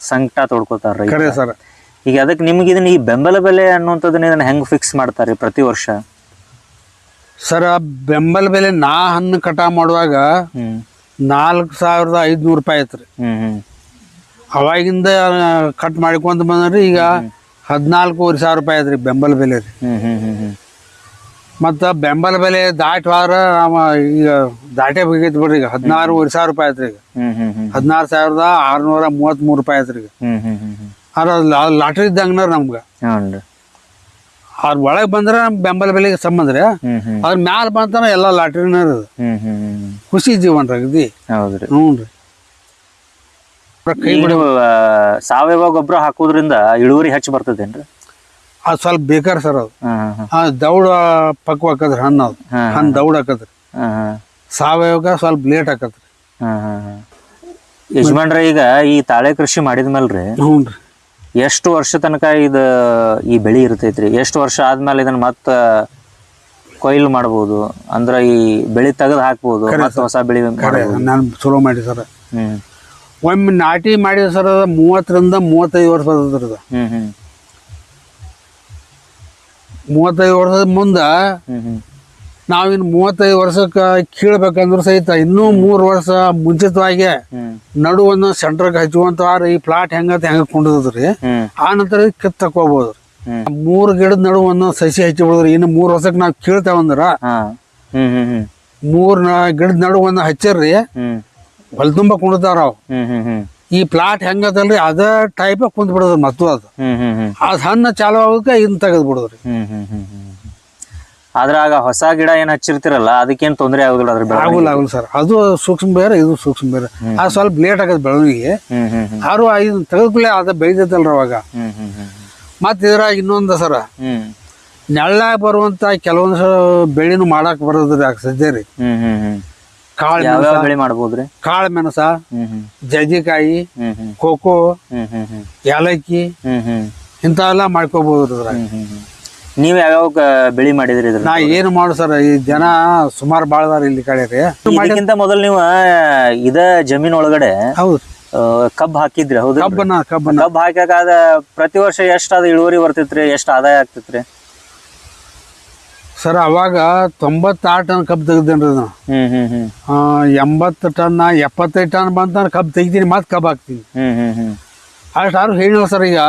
ಸಂಕಟ ತೊಡ್ಕೋತಾರ ಈಗ ಅದಕ್ಕೆ ನಿಮ್ಗೆ ಇದನ್ನ ಈ ಬೆಂಬಲ ಬೆಲೆ ಅನ್ನುವಂಥದ್ದನ್ನ ಇದನ್ನ ಹೆಂಗ್ ಫಿಕ್ಸ್ ಮಾಡ್ತಾರೆ ಪ್ರತಿ ವರ್ಷ? ಸರ್ ಆ ಬೆಂಬಲ ಬೆಲೆ ನಾ ಹಣ್ಣು ಕಟಾವ್ ಮಾಡುವಾಗ ಹ್ಮ್. ನಾಲ್ಕು ಸಾವಿರದ ಐದ್ನೂರು ರೂಪಾಯಿ ಐತ್ರಿ. ಹ್ಮ್ ಹ್ಮ್. ಅವಾಗಿಂದ ಕಟ್ ಮಾಡ್ಕೊಂತ ಬಂದ್ರಿ ಈಗ ಹದಿನಾಲ್ಕೂವರೆ ಸಾವಿರ ರೂಪಾಯಿ ಅದ್ರಿ ಬೆಂಬಲ ಬೆಲೆ ರೀ. ಮತ್ತು ಬೆಂಬಲ ಬೆಲೆ ದಾಟವಾರ ನಮ್ಮ ಈಗ ದಾಟೆ ಹೋಗೈತಿ ಬಿಡ್ರಿ ಈಗ ಹದಿನಾರೂವರೆ ಸಾವಿರ ರೂಪಾಯಿ ಐತ್ರಿ ಈಗ. ಹದಿನಾರು ಸಾವಿರದ ಆರುನೂರ ಮೂವತ್ತ್ಮೂರು ರೂಪಾಯಿ ಐತ್ರಿ ಈಗ. ಅದು ಲಾಟ್ರಿ ಇದ್ದಂಗೆ ನಮ್ಗೆ. ಅದ್ರ ಒಳಗೆ ಬಂದ್ರೆ ನಮ್ಮ ಬೆಂಬಲ ಬೆಲೆಗೆ ಸಂಬಂಧ ರೀ. ಅದ್ರ ಮ್ಯಾಲ ಬಂತಾನ ಎಲ್ಲ ಲಾಟ್ರಿನ ಖುಷಿ ಜೀವನ ರೀ ಹ್ಞೂ ರೀ ಕೈ ಈಗ ನೀವು ಆ, ಸಾವಯವ ಗೊಬ್ಬರ ಹಾಕೋದ್ರಿಂದ ಇಳುವರಿ ಹೆಚ್ಚು ಬರ್ತದೇನ್ರಿ ಅದು ಸ್ವಲ್ಪ ಬೇಕಾರ್ ಸರ್ ಅದು. ಆ ದೌಡ ಪಕ್ವ ಹಾಕದ್ರಿ ಹಣ್ಣು ಅದು. ಹಣ್ಣು ದೌಡ್ ಹಾಕದ್ರಿ. ಸಾವಯವ ಸಾವಯವಗ ಸ್ವಲ್ಪ ಲೇಟ್ ಹಾಕದ್ರಿ. ಯಜಮಾನ್ರ ಈಗ ಈ ತಾಳೆ ಕೃಷಿ ಮಾಡಿದ್ಮೇಲ್ರಿ ಹ್ಞೂ ರೀ ಎಷ್ಟು ವರ್ಷ ತನಕ ಇದು ಈ ಬೆಳೆ ಇರ್ತೈತ್ರಿ? ಎಷ್ಟು ವರ್ಷ ಆದ್ಮೇಲೆ ಇದನ್ನ ಮತ್ತ ಕೊಯ್ಲು ಮಾಡ್ಬೋದು? ಅಂದ್ರ ಈ ಬೆಳೆ ತೆಗೆದು ಹಾಕ್ಬೋದು ಮತ್ತೆ ಹೊಸ ಬೆಳೆ ಮಾಡ್ಬೋದು. ನಾನು ಚಲೋ ಮಾಡಿ ಸರ್. ಹ್ಮ್. ಒಮ್ಮೆ ನಾಟಿ ಮಾಡಿದ ಸರ್ ಅದು ಮೂವತ್ತರಿಂದ ಮೂವತ್ತೈದು ವರ್ಷ ಹ್ಮ್ ಮೂವತ್ತೈದು ವರ್ಷದ ಮುಂದೆ ನಾವಿನ್ ಮೂವತ್ತೈದು ವರ್ಷಕ್ಕೆ ಕೀಳ್ಬೇಕಂದ್ರೂ ಸಹಿತ ಇನ್ನೂ ಮೂರು ವರ್ಷ ಮುಂಚಿತವಾಗಿ ಹ್ಮ್. ನಡು ಒಂದು ಸೆಂಟ್ರಿಗೆ ಹಚ್ಚುವಂತ ಈ ಪ್ಲಾಟ್ ಹೆಂಗತ್ತೆ ಹೆಂಗ ಕುಂಡದ್ರಿ ಆ ನಂತರ ಕಿತ್ ತಕೋಬಹುದು ಮೂರು ಗಿಡದ ನಡು ಒಂದೊಂದು ಸಸಿ ಹಚ್ಚಿ ಬಿಡದ್ರಿ. ಇನ್ನು ಮೂರು ವರ್ಷಕ್ಕೆ ನಾವು ಕೀಳ್ತೇವಂದ್ರ ಮೂರ್ ಗಿಡದ ನಡು ಒಂದು ಹಚ್ಚರ್ರಿ ಹ್ಮ್ ಹೊಲ ತುಂಬ ಕುಂಡ್ತಾರ ಅವು ಈ ಪ್ಲಾಟ್ ಹೆಂಗದಲ್ರಿ ಅದ ಟೈಪ್ ಕುಂದ್ ಬಿಡೋದ್ರಿ ಮತ್ತು ಅದು. ಅದು ಹಣ್ಣು ಚಾಲು ಆಗೋಕೆ ಇನ್ ತೆಗೆದು ಬಿಡೋದ್ರಿ. ಅದ್ರಾಗ ಹೊಸ ಗಿಡ ಏನ್ ಹಚ್ಚಿರ್ತಿರಲ್ಲ ಅದಕ್ಕೇನ್ ತೊಂದರೆ ಆಗುದಿಲ್ಲ ಅದ್ರ ಆಗುಲ್ಲ ಆಗುಲ್ಲ ಸರ್. ಅದು ಸೂಕ್ಷ್ಮ ಬೇರೆ ಇದು ಸೂಕ್ಷ್ಮ ಬೇರೆ. ಅದು ಸ್ವಲ್ಪ ಲೇಟ್ ಆಗದ್ ಬೆಳವಣಿಗೆ. ಆರು ಐದು ತೆಗೆದ್ಕೊಳ್ಳೆ ಅದ ಬೆಳೆದೈತಲ್ರಿ ಅವಾಗ. ಮತ್ತೆ ಇದ್ರಾಗ ಇನ್ನೊಂದು ಸರ. ನೆಳ್ಳಾಗ ಬರುವಂತ ಕೆಲವೊಂದು ಬೆಳೆನು ಮಾಡಕ್ ಬರೋದ್ರಿ ಸದ್ಯ ರೀ. ಕಾಳು ಯಾವ್ಯಾವ ಬೆಳೆ ಮಾಡ್ಬೋದ್ರಿ? ಕಾಳು ಮೆಣಸ ಜಜ್ಜಿಕಾಯಿ ಕೋಕೋ ಏಲಕ್ಕಿ ಇಂಥವೆಲ್ಲ ಮಾಡ್ಕೋಬಹುದು ನೀವ್ ಯಾವ್ಯಾವ ಬೆಳಿ ಮಾಡಿದ್ರಿ ಇದ್ರ ನಾ ಏನು ಮಾಡು ಸರ್ ಈ ಜನ ಸುಮಾರು ಬಾಳದಾರ ಇಲ್ಲಿ ಕಡೆ ರೀ. ಇದಕ್ಕಿಂತ ಮೊದಲು ನೀವು ಇದ ಜಮೀನ್ ಒಳಗಡೆ ಹೌದು ಕಬ್ಬ್ ಹಾಕಿದ್ರಿ ಹೌದು ಕಬ್ಬನ್ನ ಕಬ್ಬನ್ನ. ಕಬ್ಬ್ ಹಾಕ್ಯಾಕಾದ ಪ್ರತಿ ವರ್ಷ ಎಷ್ಟ್ ಅದ ಇಳುವರಿ ಬರ್ತಿತ್ರಿ ಎಷ್ಟ ಆದಾಯ ಆಗ್ತಿತ್ರಿ? ಸರ್ ಅವಾಗ ತೊಂಬತ್ತಾರು ಟನ್ ಕಬ್ಬು ತೆಗ್ದೇನ್ರಿ ಅದನ್ನ ಹ್ಮ್ ಹ್ಮ್ ಹ್ಮ್. ಆ, ಎಂಬತ್ತು ಟನ್ ಎಪ್ಪತ್ತೈದು ಟನ್ ಬಂತ ಕಬ್ಬು ತೆಗಿತೀನಿ ಮತ್ತೆ ಕಬ್ಬು ಹಾಕ್ತೀನಿ. ಹ್ಮ್ ಹ್ಮ್ ಹ್ಮ್. ಅಷ್ಟು ಯಾರು ಹೇಳಿಲ್ಲ ಸರ್ ಈಗ.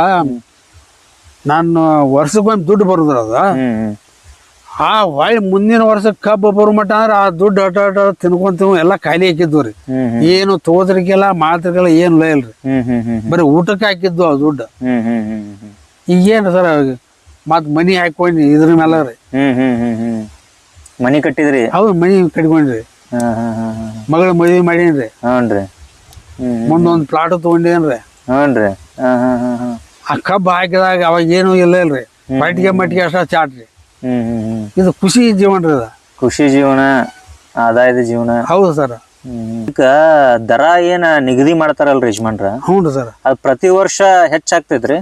ನಾನು ವರ್ಷಕ್ಕೊಂದು ದುಡ್ಡು ಬರೋದ್ರ ಅದ. ಹ್ಮ್ ಹ್ಮ್. ಆ ವಾಯ್ ಮುಂದಿನ ವರ್ಷಕ್ಕೆ ಕಬ್ಬು ಬರೋ ಮಟ್ಟ ಅಂದ್ರೆ ಆ ದುಡ್ಡು ಅಟ ಅಟ ತಿನ್ಕೊಂತ ತಿನ್ಕೊಂಡ್ ಎಲ್ಲ ಖಾಲಿ ಹಾಕಿದ್ವು ರೀ. ಹ್ಮ್ ಹ್ಮ್. ಏನು ತೋದ್ರಿಗೆಲ್ಲ ಮಾತ್ರಕ್ಕೆಲ್ಲ ಏನು ಇಲ್ರಿ. ಹ್ಮ್ ಹ್ಮ್ ಹ್ಮ್ ಬರೀ ಊಟಕ್ಕೆ ಹಾಕಿದ್ದು ಆ ದುಡ್ಡು. ಹ್ಮ್ ಹ್ಮ್ ಹ್ಮ್ ಹ್ಮ್ ಈಗೇನು ಸರ್ ಮತ್ತು ಮನಿ ಹಾಕೊಂಡು ಇದ್ರ ಮೇಲೆ ರೀ. ಹ್ಮ್ ಹ್ಮ್ ಹ್ಮ್ ಹ್ಮ್. ಮನಿ ಕಟ್ಟಿದ್ರಿ? ಹೌದು ಮನಿ ಕಟ್ಕೊಂಡ್ರಿ ಹಾ ಹಾ ಹಾ ಹಾ ಮಗಳ ಮದುವೆ ಮಾಡೇನ್ರಿ. ಹ್ಞೂನ್ರಿ ಹ್ಮ್ ಮುಂದೊಂದು ಪ್ಲಾಟ್ ತಗೊಂಡೇನ್ರಿ. ಹ್ಞೂನ್ರಿ ಹಾ ಹಾ ಹಾ ಹಾ. ಆ ಕಬ್ಬು ಹಾಕಿದಾಗ ಅವಾಗ ಏನು ಇಲ್ಲ ಇಲ್ರಿ. ಮಟ್ಟಿಗೆ ಮಟ್ಟಿಗೆ ಅಷ್ಟ ಚಾಟ್ರಿ ಹ್ಮ್ ಹ್ಮ್ ಹ್ಮ್. ಇದು ಖುಷಿ ಜೀವನ ರೀ ಅದು ಖುಷಿ ಜೀವನ ಆದಾಯದ ಜೀವನ. ಹೌದು ಸರ್. ಈಗ ದರ ಏನ ನಿಗದಿ ಮಾಡ್ತಾರಲ್ರಿ ಯಜಮಾನ್ರ? ಹ್ಞೂ ಸರ್. ಅದು ಪ್ರತಿ ವರ್ಷ ಹೆಚ್ಚಾಗ್ತೈತ್ರಿ?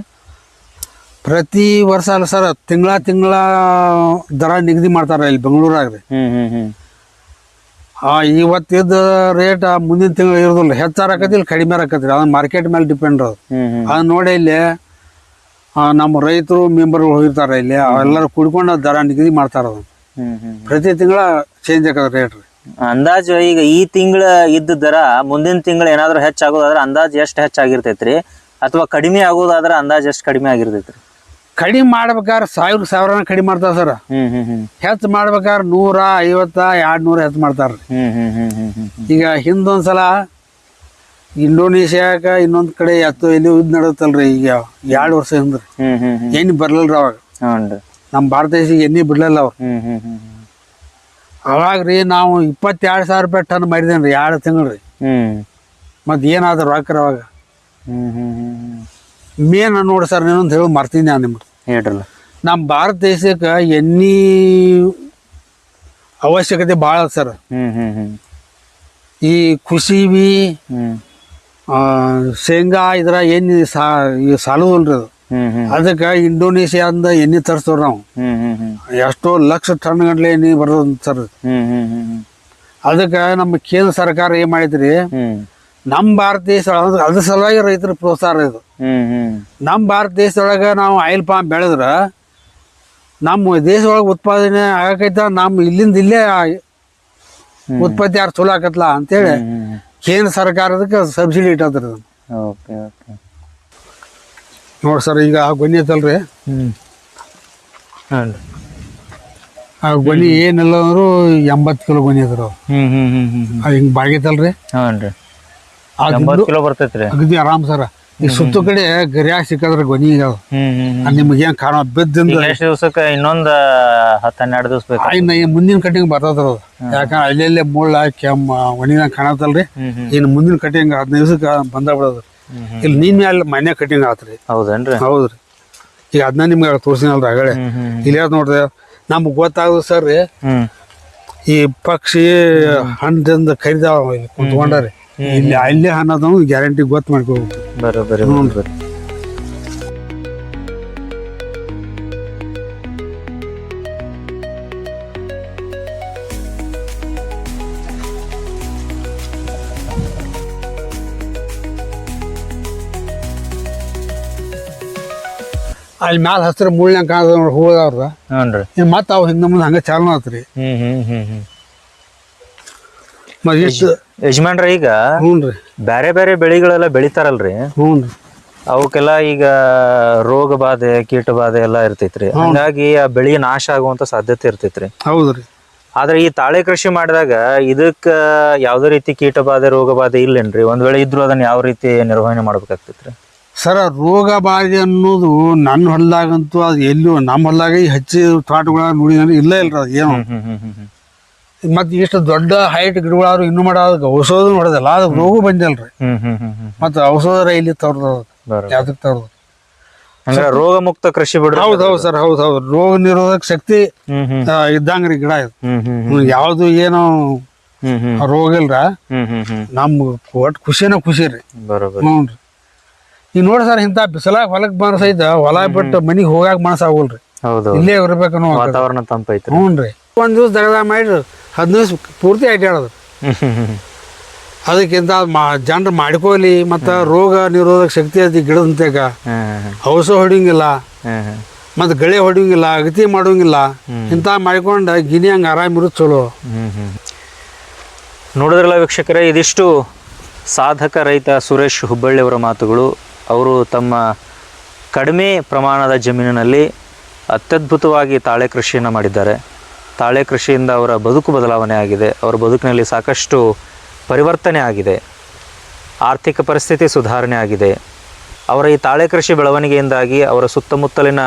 ಪ್ರತಿ ವರ್ಷ ಅಲ್ಲ ಸರ್ ತಿಂಗಳ ತಿಂಗಳ ದರ ನಿಗದಿ ಮಾಡ್ತಾರೆ ಇಲ್ಲಿ ಬೆಂಗಳೂರಾಗ ರೀ ಹ್ಮ್ ಹ್ಮ್ ಹ್ಮ್. ಆ ಇವತ್ತಿದ್ದ ರೇಟ್ ಮುಂದಿನ ತಿಂಗಳು ಇರೋದಿಲ್ಲ ಹೆಚ್ಚಾರ ಆಕತಿ ಇಲ್ಲಿ ಕಡಿಮೆ ಆಕತ್ರಿ ಅದನ್ನ ಮಾರ್ಕೆಟ್ ಮೇಲೆ ಡಿಪೆಂಡ್ ಅದು ಹ್ಮ್ ಹ್ಮ್. ಅದನ್ನ ನೋಡಿ ಇಲ್ಲಿ ಆ, ನಮ್ಮ ರೈತರು ಮೆಂಬರ್ಗಳು ಹೋಗಿರ್ತಾರೆ ಇಲ್ಲಿ ಅವೆಲ್ಲರೂ ಕುಡ್ಕೊಂಡು ದರ ನಿಗದಿ ಮಾಡ್ತಾರ ಅದನ್ನ. ಹ್ಮ್ ಹ್ಮ್ ಪ್ರತಿ ತಿಂಗಳ ಚೇಂಜ್ ಆಗದ ರೇಟ್ ರೀ. ಅಂದಾಜು ಈಗ ಈ ತಿಂಗಳ ಇದ್ದ ದರ ಮುಂದಿನ ತಿಂಗಳ ಏನಾದ್ರು ಹೆಚ್ಚಾಗೋದಾದ್ರೆ ಅಂದಾಜು ಎಷ್ಟು ಹೆಚ್ಚಾಗಿರ್ತೈತ್ರಿ? ಅಥವಾ ಕಡಿಮೆ ಆಗೋದಾದ್ರೆ ಅಂದಾಜು ಎಷ್ಟು ಕಡಿಮೆ ಆಗಿರ್ತೈತ್ರಿ? ಕಡಿಮೆ ಮಾಡ್ಬೇಕಾದ್ರೆ ಸಾವಿರ ಸಾವಿರನ ಕಡಿಮೆ ಮಾಡ್ತಾರ ಸರ್ ಹೆಚ್ಚು ಮಾಡ್ಬೇಕಾದ್ರೆ ನೂರ ಐವತ್ತ ಎರಡು ನೂರ ಹೆಚ್ಚು ಮಾಡ್ತಾರ ಈಗ ಹಿಂದೊಂದ್ಸಲ ಇಂಡೋನೇಷ್ಯಾಕ ಇನ್ನೊಂದು ಕಡೆ ಎತ್ತು ಎಲ್ಲಿ ಇದು ನಡುತ್ತಲ್ರಿ ಈಗ ಎರಡು ವರ್ಷ ಹಿಂದ್ರಿ ಎಣ್ಣೆ ಬರ್ಲಿಲ್ರಿ ಅವಾಗ ನಮ್ಮ ಭಾರತ ದೇಶಕ್ಕೆ ಎಣ್ಣೆ ಬಿಡ್ಲಿಲ್ಲ ಅವ್ರು ಅವಾಗ ರೀ ನಾವು ಇಪ್ಪತ್ತೆರಡು ಸಾವಿರ ರೂಪಾಯಿ ಟನ್ ಮಾರಿದೇನ್ರಿ ರೀ ಎರಡು ತಿಂಗಳು ರೀ ಮತ್ತೆ ಏನಾದ್ರು ರೊಕ್ಕ ಅವಾಗ ಮೇನ್ ನೋಡಿ ಸರ್ ನೀನೊಂದು ಹೇಳಿ ಮರ್ತೀನಿ ನಾನು ನಿಮ್ಗೆ ಹೇಳ್ರಲ್ಲ. ನಮ್ಮ ಭಾರತ ದೇಶಕ್ಕೆ ಎಣ್ಣೆ ಅವಶ್ಯಕತೆ ಭಾಳ ಸರ್. ಹ್ಮ್ ಹ್ಮ್ ಹ್ಮ್. ಈ ಕೃಷಿ ಬಿ ಹ್ಮ್ ಶೇಂಗಾ ಇದ್ರ ಎಣ್ಣೆ ಸಾ ಸಾಲುದಿಲ್ರಿ ಅದು. ಹ್ಮ್ ಹ್ಮ್. ಅದಕ್ಕೆ ಇಂಡೋನೇಷ್ಯಾದಿಂದ ಎಣ್ಣೆ ತರಿಸ್ತವ್ರಿ ನಾವು. ಹ್ಮ್ ಹ್ಮ್ ಹ್ಮ್. ಎಷ್ಟೋ ಲಕ್ಷ ಟನ್ ಗಂಟ್ಲೆ ಎಣ್ಣೆ ಬರ್ತದ ಸರ್. ಹ್ಮ್ ಹ್ಮ್ ಹ್ಮ್ ಹ್ಮ್. ಅದಕ್ಕೆ ನಮ್ಮ ಕೇಂದ್ರ ಸರ್ಕಾರ ಏನು ಮಾಡಿದ್ರಿ? ಹ್ಮ್. ನಮ್ಮ ಭಾರತ ದೇಶದೊಳಗೆ ಅದ್ರ ಸಲುವಾಗಿ ರೈತರ ಪ್ರೋತ್ಸಾಹ ಇದು. ನಮ್ಮ ಭಾರತ ದೇಶದೊಳಗೆ ನಾವು ಆಯಿಲ್ ಪಾಮ್ ಬೆಳೆದ್ರೆ ನಮ್ಮ ದೇಶದೊಳಗೆ ಉತ್ಪಾದನೆ ಆಗಕೈತ ನಮ್ಮ ಇಲ್ಲಿಂದ ಇಲ್ಲೇ ಉತ್ಪತ್ತಿ ಯಾರು ಚಲೋ ಆಕತ್ಲ ಅಂತೇಳಿ ಕೇಂದ್ರ ಸರ್ಕಾರದಕ್ಕೆ ಸಬ್ಸಿಡಿ ಇಟ್ಟದ್ರಿ ಓಕೆ ಓಕೆ. ನೋಡಿ ಸರ್ ಈಗ ಆ ಗೊನಿ ಐತಲ್ರಿ? ಆ ಗೊನಿ ಏನಿಲ್ಲ ಅಂದ್ರು ಎಂಬತ್ತು ಕಿಲೋ ಗೊನಿ ಅದ್ರ ಹಿಂಗೆ ಬಾಗೈತಲ್ರಿ? ಹಾಂ ರೀ. ಎಂಬತ್ತು ಕಿಲೋ ಬರ್ತೈತ್ರಿ. ಅಗದಿ ಆರಾಮ್ ಸರ್. ಈ ಸುತ್ತ ಕಡೆ ಗರಿಯಾಗ ಸಿಕ್ಕದ್ರ ಗೊನಿ ಈಗ ಹ್ಮ್ ಹ್ಮ್ ಅದು ನಿಮ್ಗೆ ಏನು ಕಾಣೋ ಬಿದ್ದಿಂದ ಎಷ್ಟು ದಿವ್ಸಕ್ಕೆ? ಇನ್ನೊಂದ ಹತ್ತು ಹನ್ನೆರಡು ದಿವಸ ಬೇಕು ಇನ್ನು ಈ ಮುಂದಿನ ಕಟಿಂಗ್ ಬರ್ತದ್ರ ಅದು. ಯಾಕಂದ್ರೆ ಅಲ್ಲೆಲ್ಲೇ ಮುಳ್ಳ ಕೆಮ್ಮ ಒಣಿದಂಗೆ ಕಾಣತ್ತಲ್ರಿ. ಇನ್ನು ಮುಂದಿನ ಕಟಿಂಗ್ ಹದಿನೈದು ದಿವಸಕ್ಕೆ ಬಂದ ಬಿಡೋದು ಇಲ್ಲಿ ನಿನ್ನೆ ಅಲ್ಲಿ ಮನೆ ಕಟಿಂಗ್ ಆತ್ರಿ. ಹೌದೇನ್ರಿ? ಹೌದ್ರಿ. ಈಗ ಅದನ್ನ ನಿಮ್ಗೆ ತೋರಿಸಿನಲ್ರಿ ಆಗಳೆ ಇಲ್ಲಿ ನೋಡ್ರಿ ನಮ್ಗೆ ಗೊತ್ತಾಗೋದು ಸರ್ ಈ ಪಕ್ಷಿ ಹಣ್ಣದಿಂದ ಕರಿದಾವ ಕುಂತ್ಕೊಂಡಾರಿ. ಇಲ್ಲಿ ಅಲ್ಲೇ ಅನ್ನೋದು ಗ್ಯಾರಂಟಿ ಗೊತ್ತು ಮಾಡ್ಕೋಬೇಕು. ಅಲ್ಲಿ ಮ್ಯಾಲ ಹಸಿರು ಮುಳ್ಳ್ಯಾಂಗ ಕಾಣದ ಹೂದವ್ರದ ಹ್ಞೂ ರೀ ಇನ್ನು ಮತ್ತೆ ಅವು ಹಿಂದೆ ಮುಂದೆ ಹಂಗೆ ಚಾಲನ ಆತ್ರಿ. ಹ್ಮ್ ಹ್ಮ್ ಹ್ಮ್ ಹ್ಮ್. ಮತ್ತೆ ಎಷ್ಟು? ಯಜಮಾನ್ರ ಈಗ ಬ್ಯಾರೆ ಬ್ಯಾರೆ ಬೇರೆ ಬೇರೆ ಬೆಳೆಗಳೆಲ್ಲ ಬೆಳಿತಾರಲ್ರಿ? ಹ್ಞೂ ರೀ ಅವಕ್ಕೆಲ್ಲ ಈಗ ರೋಗ ಬಾಧೆ ಕೀಟ ಬಾಧೆ ಎಲ್ಲ ಇರ್ತೈತ್ರಿ. ಹಂಗಾಗಿ ಆ ಬೆಳಿ ನಾಶ ಆಗುವಂತ ಸಾಧ್ಯತೆ ಇರ್ತೈತ್ರಿ. ಹೌದ್ರಿ. ಆದ್ರೆ ಈ ತಾಳೆ ಕೃಷಿ ಮಾಡಿದಾಗ ಇದಕ್ಕ ಯಾವ್ದೇ ರೀತಿ ಕೀಟ ಬಾಧೆ ರೋಗ ಬಾಧೆ ಇಲ್ಲೇನ್ರಿ? ಒಂದ್ ವೇಳೆ ಇದ್ರು ಅದನ್ನ ಯಾವ ರೀತಿ ನಿರ್ವಹಣೆ ಮಾಡ್ಬೇಕಾಗ್ತೈತ್ರಿ? ಸರ ರೋಗ ಬಾಧೆ ಅನ್ನೋದು ನನ್ನ ಹೊಲ್ದಾಗಂತೂ ಅದು ಎಲ್ಲೂ ನಮ್ಮ ಹೊಲ್ದಾಗ ಈ ಹಚ್ಚಿ ತೋಟಗಳ ನೋಡಿ ಇಲ್ಲ ಇಲ್ರಿ ಅದು ಏನು. ಮತ್ತೆ ಇಷ್ಟು ದೊಡ್ಡ ಹೈಟ್ ಗಿಡಗಳಾದ್ರು ಇನ್ನು ಮಾಡೋದಕ್ಕೆ ಔಷಧ ಹೊಡೆದಲ್ಲ. ಅದು ರೋಗ ಬಂದಿಲ್ರಿ. ಮತ್ತೆ ಔಷಧ ರೈಲಿ ಬರೋಬ್ಬರಿ. ಯಾವ್ದಕ್ಕೆ ಹಂಗಾರೆ ರೋಗ ಮುಕ್ತ ಕೃಷಿ ಬಿಡ್ರಿ. ಹೌದು ಹೌದು ಸರ್ ಹೌದು ಹೌದು. ರೋಗ ನಿರೋಧಕ ಶಕ್ತಿ ಇದ್ದಂಗ್ರಿ ಗಿಡ ಇದು. ಯಾವ್ದು ಏನೋ ರೋಗ ಇಲ್ರ? ನಮ್ಗೆ ಒಟ್ಟು ಖುಷಿನ ಖುಷಿ ರೀ. ಹ್ಞೂ ರೀ. ಈಗ ನೋಡಿ ಸರ್ ಇಂಥ ಬಿಸಿಲಾಗ ಹೊಲಕ್ಕೆ ಮನಸ್ಸ ಐತ ಹೊಲ ಬಿಟ್ಟು ಮನಿಗೆ ಹೋಗಾಕ ಮನಸ್ಸಾಗಲ್ರಿ. ಹೌದು ಇಲ್ಲೇ ಇರ್ಬೇಕನ್ನೋ ವಾತಾವರಣ ತಂಪೈತಿ ಹ್ಞೂ ರೀ. ಒಂದು ದಿವಸ ದಗದ ಮಾಡಿ ಹದಿನೈದು ದಿವಸ ಪೂರ್ತಿ ಅಡ್ಡಾಡೋದು ಅದಕ್ಕಿಂತ ಮಾ ಜನರು ಮಾಡ್ಕೋಲಿ ಮತ್ತು ರೋಗ ನಿರೋಧಕ ಶಕ್ತಿ ಐತಿ ಗಿಡದಂತೆಗ ಔಷಧ ಹ್ಮ್ ಮತ್ತು ಗಳೆ ಹೊಡಿಯೋಂಗಿಲ್ಲ ಅಗತಿ ಮಾಡೋಂಗಿಲ್ಲ. ಇಂಥ ಮಾಡ್ಕೊಂಡು ಗಿನಿ ಹಂಗೆ ಆರಾಮಿರೋದು ಚಲೋ. ನೋಡಿದ್ರಲ್ಲ ವೀಕ್ಷಕರೇ ಇದಿಷ್ಟು ಸಾಧಕ ರೈತ ಸುರೇಶ್ ಹುಬ್ಬಳ್ಳಿಯವರ ಮಾತುಗಳು. ಅವರು ತಮ್ಮ ಕಡಿಮೆ ಪ್ರಮಾಣದ ಜಮೀನಿನಲ್ಲಿ ಅತ್ಯದ್ಭುತವಾಗಿ ತಾಳೆ ಕೃಷಿಯನ್ನು ಮಾಡಿದ್ದಾರೆ. ತಾಳೆ ಕೃಷಿಯಿಂದ ಅವರ ಬದುಕು ಬದಲಾವಣೆ ಆಗಿದೆ. ಅವರ ಬದುಕಿನಲ್ಲಿ ಸಾಕಷ್ಟು ಪರಿವರ್ತನೆ ಆಗಿದೆ. ಆರ್ಥಿಕ ಪರಿಸ್ಥಿತಿ ಸುಧಾರಣೆ ಆಗಿದೆ. ಅವರ ಈ ತಾಳೆ ಕೃಷಿ ಬೆಳವಣಿಗೆಯಿಂದಾಗಿ ಅವರ ಸುತ್ತಮುತ್ತಲಿನ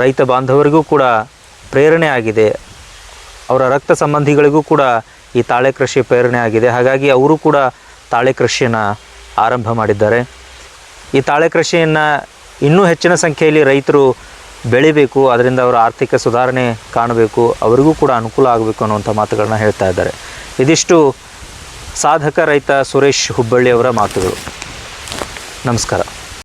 ರೈತ ಬಾಂಧವರಿಗೂ ಕೂಡ ಪ್ರೇರಣೆ ಆಗಿದೆ. ಅವರ ರಕ್ತ ಸಂಬಂಧಿಗಳಿಗೂ ಕೂಡ ಈ ತಾಳೆ ಕೃಷಿ ಪ್ರೇರಣೆ ಆಗಿದೆ. ಹಾಗಾಗಿ ಅವರು ಕೂಡ ತಾಳೆ ಕೃಷಿಯನ್ನು ಆರಂಭ ಮಾಡಿದ್ದಾರೆ. ಈ ತಾಳೆ ಕೃಷಿಯನ್ನು ಇನ್ನೂ ಹೆಚ್ಚಿನ ಸಂಖ್ಯೆಯಲ್ಲಿ ರೈತರು ಬೆಳಿಬೇಕು, ಅದರಿಂದ ಅವರ ಆರ್ಥಿಕ ಸುಧಾರಣೆ ಕಾಣಬೇಕು, ಅವರಿಗೂ ಕೂಡ ಅನುಕೂಲ ಆಗಬೇಕು ಅನ್ನುವಂಥ ಮಾತುಗಳನ್ನ ಹೇಳ್ತಾ ಇದ್ದಾರೆ. ಇದಿಷ್ಟು ಸಾಧಕ ರೈತ ಸುರೇಶ್ ಹುಬ್ಬಳ್ಳಿಯವರ ಮಾತುಗಳು. ನಮಸ್ಕಾರ.